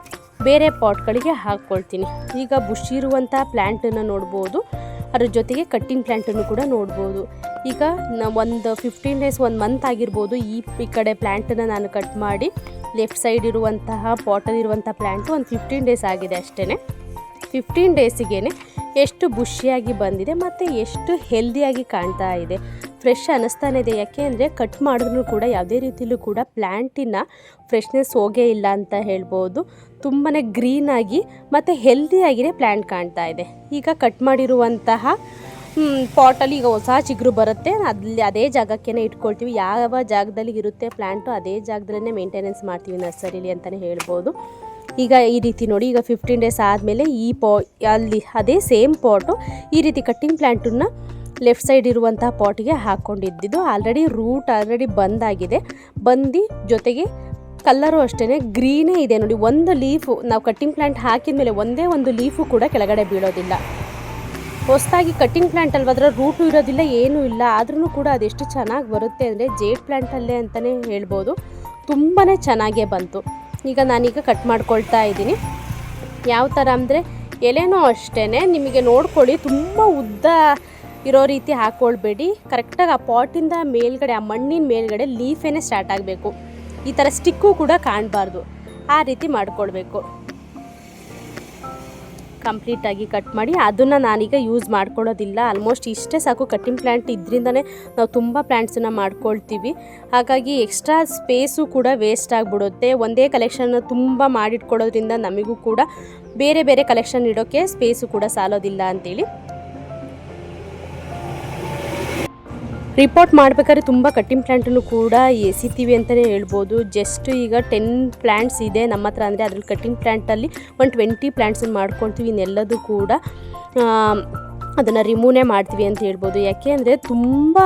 ಬೇರೆ ಪಾಟ್ಗಳಿಗೆ ಹಾಕ್ಕೊಳ್ತೀನಿ ಈಗ ಬುಷ್ ಇರುವಂಥ ಪ್ಲ್ಯಾಂಟನ್ನು ನೋಡ್ಬೋದು. ಅದ್ರ ಜೊತೆಗೆ ಕಟ್ಟಿಂಗ್ ಪ್ಲ್ಯಾಂಟನ್ನು ಕೂಡ ನೋಡ್ಬೋದು. ಈಗ ನ, ಒಂದು ಫಿಫ್ಟೀನ್ ಡೇಸ್ ಒಂದು ಮಂತ್ ಆಗಿರ್ಬೋದು ಈ ಈ ಕಡೆ ಪ್ಲ್ಯಾಂಟನ್ನು ನಾನು ಕಟ್ ಮಾಡಿ. ಲೆಫ್ಟ್ ಸೈಡ್ ಇರುವಂತಹ ಪಾಟಲ್ಲಿರುವಂಥ ಪ್ಲ್ಯಾಂಟು ಒಂದು ಫಿಫ್ಟೀನ್ ಡೇಸ್ ಆಗಿದೆ ಅಷ್ಟೇ ಫಿಫ್ಟೀನ್ ಡೇಸಿಗೆ ಎಷ್ಟು ಬುಷಿಯಾಗಿ ಬಂದಿದೆ ಮತ್ತು ಎಷ್ಟು ಹೆಲ್ದಿಯಾಗಿ ಕಾಣ್ತಾ ಇದೆ. ಫ್ರೆಶ್ ಅನ್ನಿಸ್ತಾನೆ ಇದೆ. ಯಾಕೆ ಅಂದರೆ ಕಟ್ ಮಾಡಿದ್ರು ಕೂಡ ಯಾವುದೇ ರೀತಿಯಲ್ಲೂ ಕೂಡ ಪ್ಲ್ಯಾಂಟಿನ ಫ್ರೆಶ್ನೆಸ್ ಹೋಗೇ ಇಲ್ಲ ಅಂತ ಹೇಳ್ಬೋದು. ತುಂಬಾ ಗ್ರೀನಾಗಿ ಮತ್ತು ಹೆಲ್ದಿಯಾಗಿಯೇ ಪ್ಲ್ಯಾಂಟ್ ಕಾಣ್ತಾ ಇದೆ. ಈಗ ಕಟ್ ಮಾಡಿರುವಂತಹ ಪಾಟಲ್ಲಿ ಈಗ ಹೊಸ ಚಿಗುರು ಬರುತ್ತೆ. ಅಲ್ಲಿ ಅದೇ ಜಾಗಕ್ಕೆ ಇಟ್ಕೊಳ್ತೀವಿ. ಯಾವ ಜಾಗದಲ್ಲಿ ಇರುತ್ತೆ ಪ್ಲ್ಯಾಂಟು ಅದೇ ಜಾಗದಲ್ಲೇ ಮೇಂಟೆನೆನ್ಸ್ ಮಾಡ್ತೀವಿ ನರ್ಸರಿಲಿ ಅಂತಲೇ ಹೇಳ್ಬೋದು. ಈಗ ಈ ರೀತಿ ನೋಡಿ, ಈಗ ಫಿಫ್ಟೀನ್ ಡೇಸ್ ಆದಮೇಲೆ ಈ ಪಾ ಅಲ್ಲಿ ಅದೇ ಸೇಮ್ ಪಾಟು ಈ ರೀತಿ ಕಟ್ಟಿಂಗ್ ಪ್ಲ್ಯಾಂಟನ್ನು ಲೆಫ್ಟ್ ಸೈಡ್ ಇರುವಂತಹ ಪಾಟಿಗೆ ಹಾಕ್ಕೊಂಡಿದ್ದಿದ್ದು ಆಲ್ರೆಡಿ ರೂಟ್ ಆಲ್ರೆಡಿ ಬಂದಾಗಿದೆ ಬಂದು ಜೊತೆಗೆ ಕಲ್ಲರು ಅಷ್ಟೇ ಗ್ರೀನೇ ಇದೆ ನೋಡಿ. ಒಂದು ಲೀಫು ನಾವು ಕಟ್ಟಿಂಗ್ ಪ್ಲ್ಯಾಂಟ್ ಹಾಕಿದ ಮೇಲೆ ಒಂದೇ ಒಂದು ಲೀಫು ಕೂಡ ಕೆಳಗಡೆ ಬೀಳೋದಿಲ್ಲ. ಹೊಸದಾಗಿ ಕಟ್ಟಿಂಗ್ ಪ್ಲ್ಯಾಂಟ್ ಅದರ ರೂಟು ಇರೋದಿಲ್ಲ, ಏನೂ ಇಲ್ಲ. ಆದ್ರೂ ಕೂಡ ಅದೆಷ್ಟು ಚೆನ್ನಾಗಿ ಬರುತ್ತೆ ಅಂದರೆ ಜೇಡ್ ಪ್ಲ್ಯಾಂಟಲ್ಲೇ ಅಂತಲೇ ಹೇಳ್ಬೋದು. ತುಂಬಾ ಚೆನ್ನಾಗೇ ಬಂತು. ಈಗ ನಾನೀಗ ಕಟ್ ಮಾಡ್ಕೊಳ್ತಾ ಇದ್ದೀನಿ. ಯಾವ ಥರ ಅಂದರೆ ಎಲೆನೂ ಅಷ್ಟೇ ನಿಮಗೆ ನೋಡ್ಕೊಳ್ಳಿ, ತುಂಬ ಉದ್ದ ಇರೋ ರೀತಿ ಹಾಕ್ಕೊಳ್ಬೇಡಿ ಕರೆಕ್ಟಾಗಿ ಆ ಪಾಟಿಂದ ಮೇಲ್ಗಡೆ, ಆ ಮಣ್ಣಿನ ಮೇಲ್ಗಡೆ ಲೀಫೇನೆ ಸ್ಟಾರ್ಟ್ ಆಗಬೇಕು. ಈ ಥರ ಸ್ಟಿಕ್ಕು ಕೂಡ ಕಾಣಬಾರ್ದು. ಆ ರೀತಿ ಮಾಡ್ಕೊಳ್ಬೇಕು. ಕಂಪ್ಲೀಟಾಗಿ ಕಟ್ ಮಾಡಿ ಅದನ್ನು ನಾನೀಗ ಯೂಸ್ ಮಾಡ್ಕೊಳ್ಳೋದಿಲ್ಲ ಆಲ್ಮೋಸ್ಟ್ ಇಷ್ಟೇ ಸಾಕು ಕಟ್ಟಿಂಗ್ ಪ್ಲ್ಯಾಂಟ್ ಇದರಿಂದನೇ ನಾವು ತುಂಬ ಪ್ಲ್ಯಾಂಟ್ಸನ್ನು ಮಾಡ್ಕೊಳ್ತೀವಿ. ಹಾಗಾಗಿ ಎಕ್ಸ್ಟ್ರಾ ಸ್ಪೇಸು ಕೂಡ ವೇಸ್ಟ್ ಆಗಿಬಿಡುತ್ತೆ. ಒಂದೇ ಕಲೆಕ್ಷನ್ನ ತುಂಬ ಮಾಡಿಟ್ಕೊಳ್ಳೋದ್ರಿಂದ ನಮಗೂ ಕೂಡ ಬೇರೆ ಬೇರೆ ಕಲೆಕ್ಷನ್ ಇಡೋಕ್ಕೆ ಸ್ಪೇಸು ಕೂಡ ಸಾಲೋದಿಲ್ಲ ಅಂತೇಳಿ. ರಿಪೋರ್ಟ್ ಮಾಡಬೇಕಾದ್ರೆ ತುಂಬ ಕಟ್ಟಿಂಗ್ ಪ್ಲ್ಯಾಂಟನ್ನು ಕೂಡ ಎಸಿತೀವಿ ಅಂತಲೇ ಹೇಳ್ಬೋದು. ಜಸ್ಟ್ ಈಗ ಟೆನ್ ಪ್ಲ್ಯಾಂಟ್ಸ್ ಇದೆ ನಮ್ಮ ಹತ್ರ ಅಂದರೆ ಅದ್ರಲ್ಲಿ ಕಟ್ಟಿಂಗ್ ಪ್ಲ್ಯಾಂಟಲ್ಲಿ ಒಂದು ಟ್ವೆಂಟಿ ಪ್ಲ್ಯಾಂಟ್ಸನ್ನು ಮಾಡ್ಕೊಳ್ತೀವಿ ಇನ್ನೆಲ್ಲದು ಕೂಡ. ಅದನ್ನು ರಿಮೂವ್ನೇ ಮಾಡ್ತೀವಿ ಅಂತ ಹೇಳ್ಬೋದು. ಯಾಕೆ ಅಂದರೆ ತುಂಬ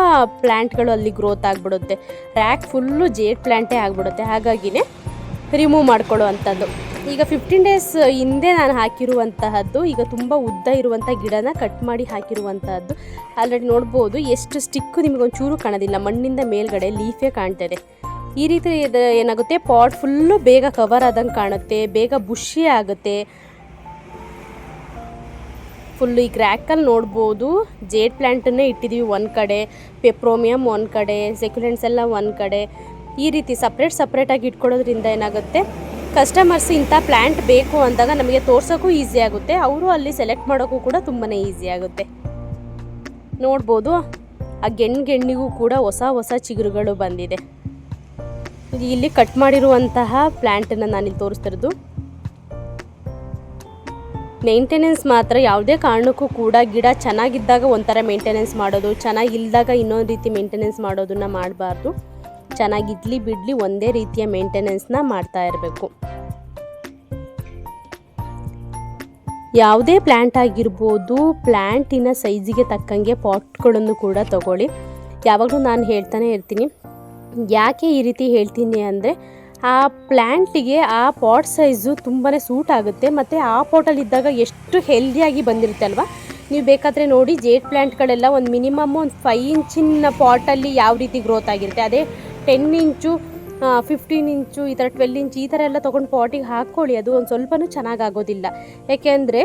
ಪ್ಲ್ಯಾಂಟ್ಗಳು ಅಲ್ಲಿ ಗ್ರೋತ್ ಆಗಿಬಿಡುತ್ತೆ. ರ್ಯಾಕ್ ಫುಲ್ಲು ಜೇಡ್ ಪ್ಲ್ಯಾಂಟೇ ಆಗಿಬಿಡುತ್ತೆ. ಹಾಗಾಗಿನೇ ರಿಮೂವ್ ಮಾಡ್ಕೊಳ್ಳೋ ಅಂಥದ್ದು ಈಗ ಫಿಫ್ಟೀನ್ ಡೇಸ್ ಹಿಂದೆ ನಾನು ಹಾಕಿರುವಂತಹದ್ದು, ಈಗ ತುಂಬ ಉದ್ದ ಇರುವಂಥ ಗಿಡನ ಕಟ್ ಮಾಡಿ ಹಾಕಿರುವಂತಹದ್ದು. ಆಲ್ರೆಡಿ ನೋಡ್ಬೋದು, ಎಷ್ಟು ಸ್ಟಿಕ್ಕು ನಿಮಗೆ ಒಂಚೂರು ಕಾಣೋದಿಲ್ಲ. ಮಣ್ಣಿಂದ ಮೇಲ್ಗಡೆ ಲೀಫೇ ಕಾಣ್ತದೆ. ಈ ರೀತಿ ಇದು ಏನಾಗುತ್ತೆ? ಪಾಟ್ ಫುಲ್ಲು ಬೇಗ ಕವರ್ ಆದಂಗೆ ಕಾಣುತ್ತೆ, ಬೇಗ ಬುಷಿ ಆಗುತ್ತೆ. ಫುಲ್ಲು ಈ ಕ್ರ್ಯಾಕಲ್ಲಿ ನೋಡ್ಬೋದು. ಜೇಡ್ ಪ್ಲ್ಯಾಂಟನ್ನೇ ಇಟ್ಟಿದ್ದೀವಿ ಒಂದು ಕಡೆ ಪೆಪ್ರೋಮಿಯಮ್ ಒಂದು ಕಡೆ ಸೆಕ್ಯುಲೆಂಟ್ಸ್ ಎಲ್ಲ ಒಂದು ಕಡೆ. ಈ ರೀತಿ ಸಪ್ರೇಟ್ ಸಪ್ರೇಟಾಗಿ ಇಟ್ಕೊಳ್ಳೋದ್ರಿಂದ ಏನಾಗುತ್ತೆ? ಕಸ್ಟಮರ್ಸ್ ಇಂಥ ಪ್ಲ್ಯಾಂಟ್ ಬೇಕು ಅಂದಾಗ ನಮಗೆ ತೋರ್ಸೋಕ್ಕೂ ಈಸಿ ಆಗುತ್ತೆ. ಅವರು ಅಲ್ಲಿ ಸೆಲೆಕ್ಟ್ ಮಾಡೋಕ್ಕೂ ಕೂಡ ತುಂಬಾ ಈಸಿ ಆಗುತ್ತೆ. ನೋಡ್ಬೋದು, ಆ ಗೆಣ್ ಗೆಣ್ಣಿಗೂ ಕೂಡ ಹೊಸ ಹೊಸ ಚಿಗುರುಗಳು ಬಂದಿದೆ. ಇಲ್ಲಿ ಕಟ್ ಮಾಡಿರುವಂತಹ ಪ್ಲ್ಯಾಂಟನ್ನು ನಾನಿಲ್ಲಿ ತೋರಿಸ್ತಿರೋದು. ಮೇಂಟೆನೆನ್ಸ್ ಮಾತ್ರ, ಯಾವುದೇ ಕಾರಣಕ್ಕೂ ಕೂಡ ಗಿಡ ಚೆನ್ನಾಗಿದ್ದಾಗ ಒಂಥರ ಮೇಂಟೆನೆನ್ಸ್ ಮಾಡೋದು ಚೆನ್ನಾಗಿಲ್ದಾಗ ಇನ್ನೊಂದು ರೀತಿ ಮೇಂಟೆನೆನ್ಸ್ ಮಾಡೋದನ್ನ ಮಾಡಬಾರ್ದು. ಚೆನ್ನಾಗಿದ್ಲಿ ಬಿಡಲಿ ಒಂದೇ ರೀತಿಯ ಮೇಂಟೆನೆನ್ಸ್ನ ಮಾಡ್ತಾ ಇರಬೇಕು. ಯಾವುದೇ ಪ್ಲ್ಯಾಂಟ್ ಆಗಿರ್ಬೋದು ಪ್ಲ್ಯಾಂಟಿನ ಸೈಜಿಗೆ ತಕ್ಕಂಗೆ ಪಾಟ್ಗಳನ್ನು ಕೂಡ ತಗೊಳ್ಳಿ. ಯಾವಾಗಲೂ ನಾನು ಹೇಳ್ತಾನೆ ಇರ್ತೀನಿ. ಯಾಕೆ ಈ ರೀತಿ ಹೇಳ್ತೀನಿ ಅಂದರೆ, ಆ ಪ್ಲ್ಯಾಂಟಿಗೆ ಆ ಪಾಟ್ ಸೈಜು ತುಂಬಾ ಸೂಟ್ ಆಗುತ್ತೆ ಮತ್ತು ಆ ಪಾಟಲ್ಲಿದ್ದಾಗ ಎಷ್ಟು ಹೆಲ್ದಿಯಾಗಿ ಬಂದಿರುತ್ತೆ ಅಲ್ವಾ? ನೀವು ಬೇಕಾದರೆ ನೋಡಿ ಜೇಟ್ ಪ್ಲ್ಯಾಂಟ್ಗಳೆಲ್ಲ ಒಂದು ಮಿನಿಮಮ್ ಒಂದು ಫೈ ಇಂಚಿನ ಪಾಟಲ್ಲಿ ಯಾವ ರೀತಿ ಗ್ರೋತ್ ಆಗಿರುತ್ತೆ. ಅದೇ ಟೆನ್ ಇಂಚು ಫಿಫ್ಟೀನ್ ಇಂಚು, ಈ ಥರ ಟ್ವೆಲ್ ಇಂಚು, ಈ ಥರ ಎಲ್ಲ ತೊಗೊಂಡು ಪಾಟಿಗೆ ಹಾಕ್ಕೊಳ್ಳಿ. ಅದು ಒಂದು ಸ್ವಲ್ಪನೂ ಚೆನ್ನಾಗಿ ಆಗೋದಿಲ್ಲ ಯಾಕೆಂದರೆ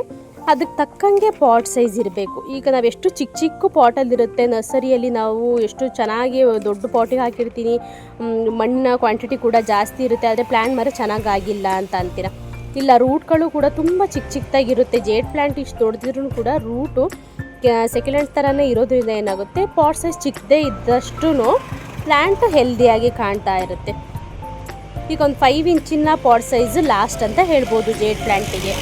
ಅದಕ್ಕೆ ತಕ್ಕಂಗೆ ಪಾಟ್ ಸೈಜ್ ಇರಬೇಕು. ಈಗ ನಾವು ಎಷ್ಟು ಚಿಕ್ಕ ಚಿಕ್ಕ ಪಾಟಲ್ಲಿರುತ್ತೆ ನರ್ಸರಿಯಲ್ಲಿ ನಾವು ಎಷ್ಟು ಚೆನ್ನಾಗಿ ದೊಡ್ಡ ಪಾಟಿಗೆ ಹಾಕಿರ್ತೀನಿ. ಮಣ್ಣಿನ ಕ್ವಾಂಟಿಟಿ ಕೂಡ ಜಾಸ್ತಿ ಇರುತ್ತೆ, ಆದರೆ ಪ್ಲ್ಯಾಂಟ್ ಮರ ಚೆನ್ನಾಗಾಗಿಲ್ಲ ಅಂತ ಅಂತೀರ? ಇಲ್ಲ ರೂಟ್ಗಳು ಕೂಡ ತುಂಬ ಚಿಕ್ಕ ಚಿಕ್ಕದಾಗಿರುತ್ತೆ ಜೇಡ್ ಪ್ಲ್ಯಾಂಟ್ ಇಷ್ಟು ದೊಡ್ಡದ್ರೂ ಕೂಡ ರೂಟು ಸೆಕೆಂಡ್ ಥರನೇ ಇರೋದ್ರಿಂದ ಏನಾಗುತ್ತೆ ಪಾಟ್ ಸೈಜ್ ಚಿಕ್ಕದೇ ಇದ್ದಷ್ಟು ಪ್ಲ್ಯಾಂಟ್ ಹೆಲ್ದಿಯಾಗಿ ಕಾಣ್ತಾ ಇರುತ್ತೆ. ಈಗ ಒಂದು ಫೈವ್ ಇಂಚಿನ ಪಾಟ್ ಸೈಜ್ ಲಾಸ್ಟ್ ಅಂತ ಹೇಳ್ಬೋದು ಜೇಡ್ ಪ್ಲ್ಯಾಂಟಿಗೆ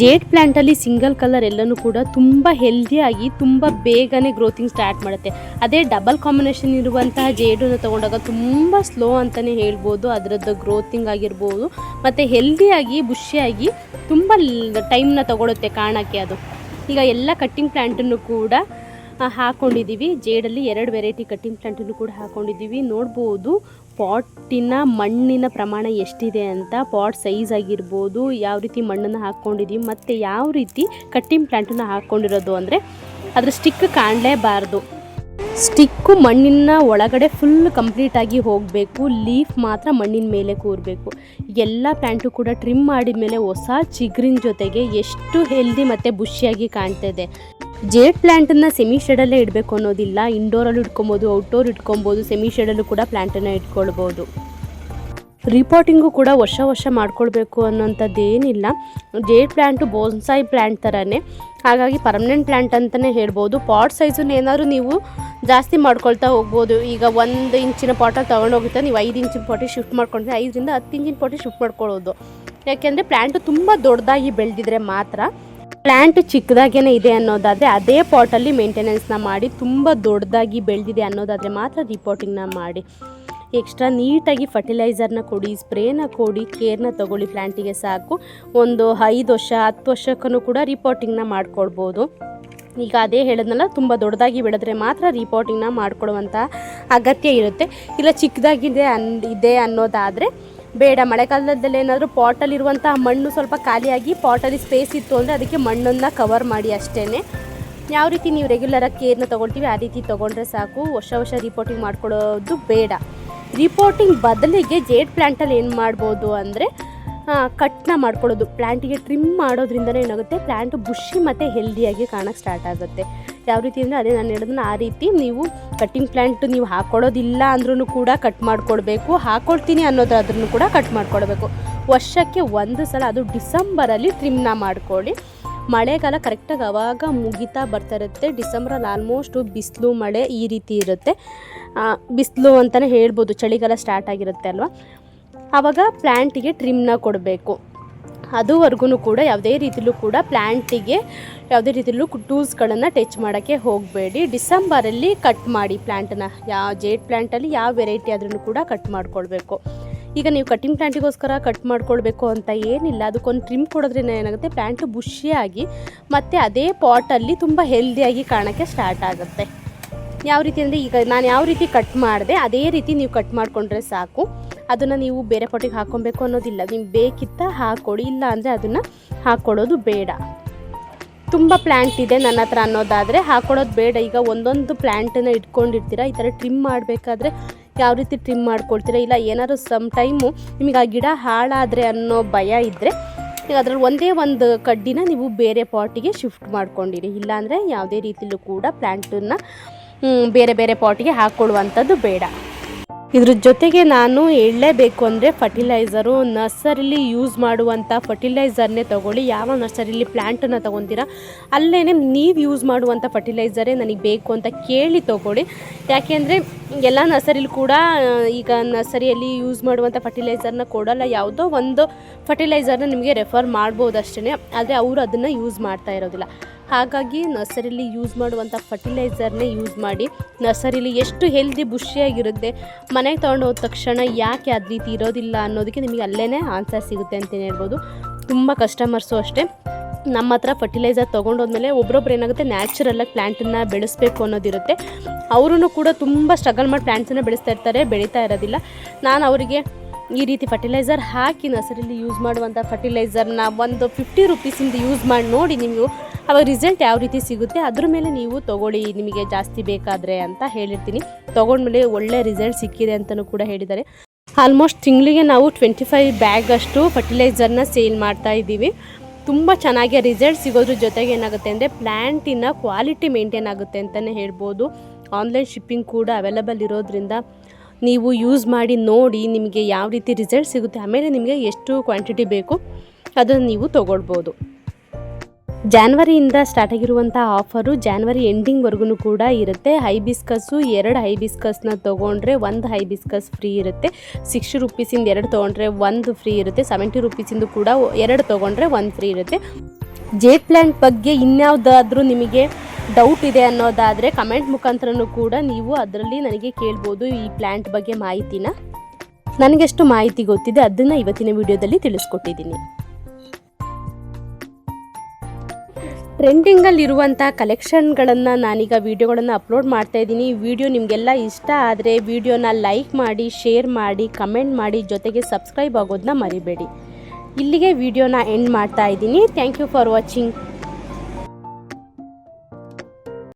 ಜೇಡ್ ಪ್ಲ್ಯಾಂಟಲ್ಲಿ ಸಿಂಗಲ್ ಕಲರ್ ಎಲ್ಲನೂ ಕೂಡ ತುಂಬ ಹೆಲ್ದಿಯಾಗಿ ತುಂಬ ಬೇಗನೆ ಗ್ರೋತಿಂಗ್ ಸ್ಟಾರ್ಟ್ ಮಾಡುತ್ತೆ. ಅದೇ ಡಬಲ್ ಕಾಂಬಿನೇಷನ್ ಇರುವಂತಹ ಜೇಡನ್ನು ತೊಗೊಂಡಾಗ ತುಂಬ ಸ್ಲೋ ಅಂತಲೇ ಹೇಳ್ಬೋದು. ಅದರದ್ದು ಗ್ರೋತಿಂಗ್ ಆಗಿರ್ಬೋದು. ಮತ್ತು ಹೆಲ್ದಿಯಾಗಿ ಬುಷಿಯಾಗಿ ತುಂಬ ಟೈಮ್ನ ತಗೊಳುತ್ತೆ ಕಾಣೋಕ್ಕೆ ಅದು. ಈಗ ಎಲ್ಲ ಕಟ್ಟಿಂಗ್ ಪ್ಲ್ಯಾಂಟನ್ನು ಕೂಡ ಹಾಕೊಂಡಿದ್ದೀವಿ ಜೇಡಲ್ಲಿ ಎರಡು ವೆರೈಟಿ ಕಟ್ಟಿಂಗ್ ಪ್ಲ್ಯಾಂಟನ್ನು ಕೂಡ ಹಾಕೊಂಡಿದ್ದೀವಿ ನೋಡ್ಬೋದು ಪಾಟಿನ ಮಣ್ಣಿನ ಪ್ರಮಾಣ ಎಷ್ಟಿದೆ ಅಂತ, ಪಾಟ್ ಸೈಜ್ ಆಗಿರ್ಬೋದು, ಯಾವ ರೀತಿ ಮಣ್ಣನ್ನು ಹಾಕ್ಕೊಂಡಿದ್ದೀವಿ ಮತ್ತು ಯಾವ ರೀತಿ ಕಟ್ಟಿಂಗ್ ಪ್ಲ್ಯಾಂಟನ್ನು ಹಾಕ್ಕೊಂಡಿರೋದು ಅಂದರೆ ಅದರ ಸ್ಟಿಕ್ ಕಾಣಲೇಬಾರ್ದು. ಸ್ಟಿಕ್ಕು ಮಣ್ಣಿನ ಒಳಗಡೆ ಫುಲ್ ಕಂಪ್ಲೀಟಾಗಿ ಹೋಗಬೇಕು. ಲೀಫ್ ಮಾತ್ರ ಮಣ್ಣಿನ ಮೇಲೆ ಕೂರಬೇಕು. ಎಲ್ಲ ಪ್ಲ್ಯಾಂಟು ಕೂಡ ಟ್ರಿಮ್ ಮಾಡಿದ ಮೇಲೆ ಹೊಸ ಚಿಗ್ರಿನ ಜೊತೆಗೆ ಎಷ್ಟು ಹೆಲ್ದಿ ಮತ್ತು ಬುಷಿಯಾಗಿ ಕಾಣ್ತಿದೆ. ಜೇಡ್ ಪ್ಲ್ಯಾಂಟನ್ನು ಸೆಮಿ ಶೇಡಲ್ಲೇ ಇಡಬೇಕು ಅನ್ನೋದಿಲ್ಲ ಇಂಡೋರಲ್ಲೂ ಇಟ್ಕೊಬೋದು ಔಟ್ಡೋರ್ ಇಟ್ಕೊಬೋದು ಸೆಮಿ ಶೇಡಲ್ಲೂ ಕೂಡ ಪ್ಲ್ಯಾಂಟನ್ನು ಇಟ್ಕೊಳ್ಬೋದು. ರಿಪೋರ್ಟಿಂಗು ಕೂಡ ವರ್ಷ ವರ್ಷ ಮಾಡ್ಕೊಳ್ಬೇಕು ಅನ್ನೋಂಥದ್ದೇನಿಲ್ಲ. ಜೇಡ್ ಪ್ಲ್ಯಾಂಟು ಬೋನ್ಸಾಯಿ ಪ್ಲ್ಯಾಂಟ್ ಥರನೇ ಹಾಗಾಗಿ ಪರ್ಮನೆಂಟ್ ಪ್ಲ್ಯಾಂಟ್ ಅಂತಲೇ ಹೇಳ್ಬೋದು. ಪಾಟ್ ಸೈಜನ್ನು ಏನಾದರೂ ನೀವು ಜಾಸ್ತಿ ಮಾಡ್ಕೊಳ್ತಾ ಹೋಗ್ಬೋದು. ಈಗ ಒಂದು ಇಂಚಿನ ಪಾಟಲ್ಲಿ ತೊಗೊಂಡೋಗುತ್ತೆ, ನೀವು ಐದು ಇಂಚಿನ ಪಾಟಿ ಶಿಫ್ಟ್ ಮಾಡ್ಕೊಂಡ್ರೆ ಐದರಿಂದ ಹತ್ತು ಇಂಚಿನ ಪಾಟಿ ಶಿಫ್ಟ್ ಮಾಡ್ಕೊಳ್ಳೋದು. ಯಾಕೆಂದರೆ ಪ್ಲ್ಯಾಂಟು ತುಂಬ ದೊಡ್ಡದಾಗಿ ಬೆಳೆದಿದ್ರೆ ಮಾತ್ರ ಪ್ಲ್ಯಾಂಟ್ ಚಿಕ್ಕದಾಗೇನೆ ಇದೆ ಅನ್ನೋದಾದರೆ ಅದೇ ಪಾಟಲ್ಲಿ ಮೇಂಟೆನೆನ್ಸ್ನ ಮಾಡಿ ತುಂಬ ದೊಡ್ಡದಾಗಿ ಬೆಳೆದಿದೆ ಅನ್ನೋದಾದರೆ ಮಾತ್ರ ರಿಪೋರ್ಟಿಂಗ್ನ ಮಾಡಿ. ಎಕ್ಸ್ಟ್ರಾ ನೀಟಾಗಿ ಫರ್ಟಿಲೈಸರ್ನ ಕೊಡಿ, ಸ್ಪ್ರೇನ ಕೊಡಿ, ಕೇರ್ನ ತಗೊಳ್ಳಿ ಪ್ಲ್ಯಾಂಟಿಗೆ ಸಾಕು. ಒಂದು ಐದು ವರ್ಷ, ಹತ್ತು ವರ್ಷಕ್ಕೂ ಕೂಡ ರಿಪೋರ್ಟಿಂಗ್ನ ಮಾಡ್ಕೊಳ್ಬೋದು. ಈಗ ಅದೇ ಹೇಳಿದ್ನಲ್ಲ, ತುಂಬ ದೊಡ್ಡದಾಗಿ ಬೆಳೆದ್ರೆ ಮಾತ್ರ ರಿಪೋರ್ಟಿಂಗ್ನ ಮಾಡ್ಕೊಡುವಂಥ ಅಗತ್ಯ ಇರುತ್ತೆ. ಇಲ್ಲ ಚಿಕ್ಕದಾಗಿದೆ ಅನ್, ಇದೆ ಅನ್ನೋದಾದರೆ ಬೇಡ. ಮಳೆಗಾಲದಲ್ಲಿ ಏನಾದರೂ ಪಾಟಲ್ಲಿರುವಂಥ ಮಣ್ಣು ಸ್ವಲ್ಪ ಖಾಲಿಯಾಗಿ ಪಾಟಲ್ಲಿ ಸ್ಪೇಸ್ ಇತ್ತು ಅಂದರೆ ಅದಕ್ಕೆ ಮಣ್ಣನ್ನು ಕವರ್ ಮಾಡಿ ಅಷ್ಟೇ ಯಾವ ರೀತಿ ನೀವು ರೆಗ್ಯುಲರಾಗಿ ಕೇರ್ನ ತೊಗೊಳ್ತೀವಿ, ಆ ರೀತಿ ತೊಗೊಂಡ್ರೆ ಸಾಕು. ವರ್ಷ ವರ್ಷ ರಿಪೋರ್ಟಿಂಗ್ ಮಾಡ್ಕೊಳ್ಳೋದು ಬೇಡ. ರಿಪೋರ್ಟಿಂಗ್ ಬದಲಿಗೆ ಜೇಡ್ ಪ್ಲ್ಯಾಂಟಲ್ಲಿ ಏನು ಮಾಡ್ಬೋದು ಅಂದರೆ ಕಟ್ನ ಮಾಡ್ಕೊಳ್ಳೋದು. ಪ್ಲ್ಯಾಂಟಿಗೆ ಟ್ರಿಮ್ ಮಾಡೋದ್ರಿಂದಲೇ ಏನಾಗುತ್ತೆ? ಪ್ಲ್ಯಾಂಟ್ ಬುಷಿ ಮತ್ತು ಹೆಲ್ದಿಯಾಗಿ ಕಾಣೋಕ್ಕೆ ಸ್ಟಾರ್ಟ್ ಆಗುತ್ತೆ. ಯಾವ ರೀತಿ ಅಂದರೆ ಅದೇ ನಾನು ಹೇಳಿದ್ನ ಆ ರೀತಿ ನೀವು ಕಟ್ಟಿಂಗ್ ಪ್ಲ್ಯಾಂಟ್ ನೀವು ಹಾಕ್ಕೊಳ್ಳೋದಿಲ್ಲ ಅಂದ್ರೂ ಕೂಡ ಕಟ್ ಮಾಡ್ಕೊಳ್ಬೇಕು ಹಾಕ್ಕೊಳ್ತೀನಿ ಅನ್ನೋದಾದ್ರೂ ಕೂಡ ಕಟ್ ಮಾಡ್ಕೊಳ್ಬೇಕು ವರ್ಷಕ್ಕೆ ಒಂದು ಸಲ ಅದು ಡಿಸೆಂಬರಲ್ಲಿ ಟ್ರಿಮ್ನ ಮಾಡ್ಕೊಳ್ಳಿ. ಮಳೆಗಾಲ ಕರೆಕ್ಟಾಗಿ ಅವಾಗ ಮುಗಿತಾ ಬರ್ತಾ ಇರುತ್ತೆ. ಡಿಸೆಂಬರಲ್ಲಿ ಆಲ್ಮೋಸ್ಟು ಬಿಸಿಲು, ಮಳೆ ಈ ರೀತಿ ಇರುತ್ತೆ. ಬಿಸಿಲು ಅಂತಲೇ ಹೇಳ್ಬೋದು, ಚಳಿಗಾಲ ಸ್ಟಾರ್ಟ್ ಆಗಿರುತ್ತೆ ಅಲ್ವಾ? ಆವಾಗ ಪ್ಲ್ಯಾಂಟಿಗೆ ಟ್ರಿಮ್ನ ಕೊಡಬೇಕು. ಅದುವರೆಗೂ ಕೂಡ ಯಾವುದೇ ರೀತಿಲೂ ಕೂಡ ಪ್ಲ್ಯಾಂಟಿಗೆ ಯಾವುದೇ ರೀತಿಲೂ ಟೂಲ್ಸ್ಗಳನ್ನು ಟಚ್ ಮಾಡೋಕ್ಕೆ ಹೋಗಬೇಡಿ. ಡಿಸೆಂಬರಲ್ಲಿ ಕಟ್ ಮಾಡಿ ಪ್ಲ್ಯಾಂಟನ್ನು ಯಾವ ಜೇಡ್ ಪ್ಲ್ಯಾಂಟಲ್ಲಿ ಯಾವ ವೆರೈಟಿ ಆದ್ರೂ ಕೂಡ ಕಟ್ ಮಾಡ್ಕೊಳ್ಬೇಕು. ಈಗ ನೀವು ಕಟ್ಟಿಂಗ್ ಪ್ಲ್ಯಾಂಟಿಗೋಸ್ಕರ ಕಟ್ ಮಾಡ್ಕೊಳ್ಬೇಕು ಅಂತ ಏನಿಲ್ಲ. ಅದಕ್ಕೊಂದು ಟ್ರಿಮ್ ಕೊಡೋದ್ರಿಂದ ಏನಾಗುತ್ತೆ? ಪ್ಲ್ಯಾಂಟು ಬುಷಿಯಾಗಿ ಮತ್ತು ಅದೇ ಪಾಟಲ್ಲಿ ತುಂಬ ಹೆಲ್ದಿಯಾಗಿ ಕಾಣೋಕ್ಕೆ ಸ್ಟಾರ್ಟ್ ಆಗುತ್ತೆ. ಯಾವ ರೀತಿ ಅಂದರೆ ಈಗ ನಾನು ಯಾವ ರೀತಿ ಕಟ್ ಮಾಡಿದೆ, ಅದೇ ರೀತಿ ನೀವು ಕಟ್ ಮಾಡಿಕೊಂಡ್ರೆ ಸಾಕು. ಅದನ್ನು ನೀವು ಬೇರೆ ಪೊಟ್ಟಿಗೆ ಹಾಕ್ಕೊಬೇಕು ಅನ್ನೋದಿಲ್ಲ. ನಿಮ್ಗೆ ಬೇಕಿತ್ತ ಹಾಕ್ಕೊಡಿ ಇಲ್ಲ ಅಂದರೆ ಅದನ್ನು ಹಾಕ್ಕೊಡೋದು ಬೇಡ. ತುಂಬ ಪ್ಲ್ಯಾಂಟ್ ಇದೆ ನನ್ನ ಹತ್ರ ಅನ್ನೋದಾದರೆ ಹಾಕ್ಕೊಡೋದು ಬೇಡ. ಈಗ ಒಂದೊಂದು ಪ್ಲ್ಯಾಂಟನ್ನು ಇಟ್ಕೊಂಡಿರ್ತೀರ, ಈ ಥರ ಟ್ರಿಮ್ ಮಾಡಬೇಕಾದ್ರೆ ಯಾವ ರೀತಿ ಟ್ರಿಮ್ ಮಾಡ್ಕೊಳ್ತೀರಾ ಇಲ್ಲ ಏನಾದ್ರು ಸಮ್ ಟೈಮು ನಿಮಗೆ ಆ ಗಿಡ ಹಾಳಾದರೆ ಅನ್ನೋ ಭಯ ಇದ್ದರೆ ಈಗ ಅದರಲ್ಲಿ ಒಂದೇ ಒಂದು ಕಡ್ಡಿನ ನೀವು ಬೇರೆ ಪಾಟಿಗೆ ಶಿಫ್ಟ್ ಮಾಡ್ಕೊಂಡಿರಿ. ಇಲ್ಲಾಂದರೆ ಯಾವುದೇ ರೀತಿಯಲ್ಲೂ ಕೂಡ ಪ್ಲ್ಯಾಂಟನ್ನು ಬೇರೆ ಬೇರೆ ಪಾಟಿಗೆ ಹಾಕ್ಕೊಳ್ಳುವಂಥದ್ದು ಬೇಡ. ಇದ್ರ ಜೊತೆಗೆ ನಾನು ಹೇಳಲೇಬೇಕು ಅಂದರೆ ಫರ್ಟಿಲೈಸರು ನರ್ಸರಿಲಿ ಯೂಸ್ ಮಾಡುವಂಥ ಫರ್ಟಿಲೈಸರ್ನೇ ತೊಗೊಳ್ಳಿ. ಯಾವ ನರ್ಸರಿಲಿ ಪ್ಲ್ಯಾಂಟನ್ನು ತೊಗೊತೀರಾ ಅಲ್ಲೇ ನೀವು ಯೂಸ್ ಮಾಡುವಂಥ ಫರ್ಟಿಲೈಸರೇ ನನಗೆ ಬೇಕು ಅಂತ ಕೇಳಿ ತೊಗೊಳ್ಳಿ. ಯಾಕೆಂದರೆ ಎಲ್ಲ ನರ್ಸರಿಲಿ ಕೂಡ ಈಗ ನರ್ಸರಿಯಲ್ಲಿ ಯೂಸ್ ಮಾಡುವಂಥ ಫರ್ಟಿಲೈಸರ್ನ ಕೊಡೋಲ್ಲ. ಯಾವುದೋ ಒಂದು ಫರ್ಟಿಲೈಸರ್ನ ನಿಮಗೆ ರೆಫರ್ ಮಾಡ್ಬೋದು ಅಷ್ಟೇ ಆದರೆ ಅವರು ಅದನ್ನು ಯೂಸ್ ಮಾಡ್ತಾ ಇರೋದಿಲ್ಲ. ಹಾಗಾಗಿ ನರ್ಸರಿಲಿ ಯೂಸ್ ಮಾಡುವಂಥ ಫರ್ಟಿಲೈಸರ್ನೇ ಯೂಸ್ ಮಾಡಿ ನರ್ಸರಿಲಿ ಎಷ್ಟು ಹೆಲ್ದಿ ಬುಷಿಯಾಗಿರುತ್ತೆ ಮನೆಗೆ ತೊಗೊಂಡು ಹೋದ ತಕ್ಷಣ ಯಾಕೆ ಅದು ರೀತಿ ಇರೋದಿಲ್ಲ ಅನ್ನೋದಕ್ಕೆ ನಿಮಗೆ ಅಲ್ಲೇ ಆನ್ಸರ್ ಸಿಗುತ್ತೆ ಅಂತಲೇ ಹೇಳ್ಬೋದು. ತುಂಬ ಕಸ್ಟಮರ್ಸು ಅಷ್ಟೇ. ನಮ್ಮ ಹತ್ರ ಫರ್ಟಿಲೈಸರ್ ತೊಗೊಂಡೋದ್ಮೇಲೆ ಒಬ್ರೊಬ್ರು ಏನಾಗುತ್ತೆ ನ್ಯಾಚುರಲ್ಲಾಗಿ ಪ್ಲ್ಯಾಂಟನ್ನು ಬೆಳೆಸಬೇಕು ಅನ್ನೋದಿರುತ್ತೆ. ಅವರೂ ಕೂಡ ತುಂಬ ಸ್ಟ್ರಗಲ್ ಮಾಡಿ ಪ್ಲ್ಯಾಂಟ್ಸನ್ನು ಬೆಳೆಸ್ತಾ ಇರ್ತಾರೆ, ಬೆಳೀತಾ ಇರೋದಿಲ್ಲ. ನಾನು ಅವರಿಗೆ ಈ ರೀತಿ ಫರ್ಟಿಲೈಸರ್ ಹಾಕಿ ನರ್ಸರಿಲಿ ಯೂಸ್ ಮಾಡುವಂಥ ಫರ್ಟಿಲೈಸರ್ನ ಒಂದು ಫಿಫ್ಟಿ ರುಪೀಸಿಂದ ಯೂಸ್ ಮಾಡಿ ನೋಡಿ ನೀವು ಅವಾಗ ರಿಸಲ್ಟ್ ಯಾವ ರೀತಿ ಸಿಗುತ್ತೆ ಅದ್ರ ಮೇಲೆ ನೀವು ತೊಗೊಳ್ಳಿ, ನಿಮಗೆ ಜಾಸ್ತಿ ಬೇಕಾದರೆ ಅಂತ ಹೇಳಿರ್ತೀನಿ. ತೊಗೊಂಡ್ಮೇಲೆ ಒಳ್ಳೆ ರಿಸಲ್ಟ್ ಸಿಕ್ಕಿದೆ ಅಂತಲೂ ಕೂಡ ಹೇಳಿದ್ದಾರೆ. ಆಲ್ಮೋಸ್ಟ್ ತಿಂಗಳಿಗೆ ನಾವು ಟ್ವೆಂಟಿ ಫೈವ್ ಬ್ಯಾಗ್ ಅಷ್ಟು ಫರ್ಟಿಲೈಸರ್ನ ಸೇಲ್ ಮಾಡ್ತಾ ಇದ್ದೀವಿ. ತುಂಬ ಚೆನ್ನಾಗಿ ರಿಸಲ್ಟ್ ಸಿಗೋದ್ರ ಜೊತೆಗೆ ಏನಾಗುತ್ತೆ ಅಂದರೆ ಪ್ಲ್ಯಾಂಟಿನ ಕ್ವಾಲಿಟಿ ಮೇಂಟೈನ್ ಆಗುತ್ತೆ ಅಂತಲೇ ಹೇಳ್ಬೋದು. ಆನ್ಲೈನ್ ಶಿಪ್ಪಿಂಗ್ ಕೂಡ ಅವೈಲಬಲ್ ಇರೋದ್ರಿಂದ ನೀವು ಯೂಸ್ ಮಾಡಿ ನೋಡಿ ನಿಮಗೆ ಯಾವ ರೀತಿ ರಿಸಲ್ಟ್ ಸಿಗುತ್ತೆ ಆಮೇಲೆ ನಿಮಗೆ ಎಷ್ಟು ಕ್ವಾಂಟಿಟಿ ಬೇಕು ಅದನ್ನು ನೀವು ತೊಗೊಳ್ಬೋದು. ಜಾನ್ವರಿಯಿಂದ ಸ್ಟಾರ್ಟ್ ಆಗಿರುವಂಥ ಆಫರು ಜಾನ್ವರಿ ಎಂಡಿಂಗ್ವರೆಗೂ ಕೂಡ ಇರುತ್ತೆ. ಹೈಬಿಸ್ಕಸ್ಸು ಎರಡು ಹೈಬಿಸ್ಕಸ್ನ ತೊಗೊಂಡ್ರೆ ಒಂದು ಹೈಬಿಸ್ಕಸ್ ಫ್ರೀ ಇರುತ್ತೆ. ಸಿಕ್ಸ್ಟಿ ರುಪೀಸಿಂದ ಎರಡು ತೊಗೊಂಡ್ರೆ ಒಂದು ಫ್ರೀ ಇರುತ್ತೆ. ಸೆವೆಂಟಿ ರುಪೀಸಿಂದು ಕೂಡ ಎರಡು ತೊಗೊಂಡ್ರೆ ಒಂದು ಫ್ರೀ ಇರುತ್ತೆ. ಜೇ ಪ್ಲ್ಯಾಂಟ್ ಬಗ್ಗೆ ಇನ್ಯಾವುದಾದ್ರೂ ನಿಮಗೆ ಡೌಟ್ ಇದೆ ಅನ್ನೋದಾದರೆ ಕಮೆಂಟ್ ಮುಖಾಂತರನೂ ಕೂಡ ನೀವು ಅದರಲ್ಲಿ ನನಗೆ ಕೇಳ್ಬೋದು ಈ ಪ್ಲ್ಯಾಂಟ್ ಬಗ್ಗೆ ಮಾಹಿತಿನ. ನನಗೆಷ್ಟು ಮಾಹಿತಿ ಗೊತ್ತಿದೆ ಅದನ್ನು ಇವತ್ತಿನ ವಿಡಿಯೋದಲ್ಲಿ ತಿಳಿಸ್ಕೊಟ್ಟಿದ್ದೀನಿ. ಟ್ರೆಂಡಿಂಗಲ್ಲಿರುವಂಥ ಕಲೆಕ್ಷನ್ಗಳನ್ನು ನಾನೀಗ ವೀಡಿಯೋಗಳನ್ನು ಅಪ್ಲೋಡ್ ಮಾಡ್ತಾ ಇದ್ದೀನಿ. ವಿಡಿಯೋ ನಿಮಗೆಲ್ಲ ಇಷ್ಟ ಆದರೆ ವಿಡಿಯೋನ ಲೈಕ್ ಮಾಡಿ ಶೇರ್ ಮಾಡಿ ಕಮೆಂಟ್ ಮಾಡಿ ಜೊತೆಗೆ ಸಬ್ಸ್ಕ್ರೈಬ್ ಆಗೋದನ್ನ ಮರಿಬೇಡಿ. ಇಲ್ಲಿಗೆ ವಿಡಿಯೋನ ಎಂಡ್ ಮಾಡ್ತಾ ಇದ್ದೀನಿ. Thank you for watching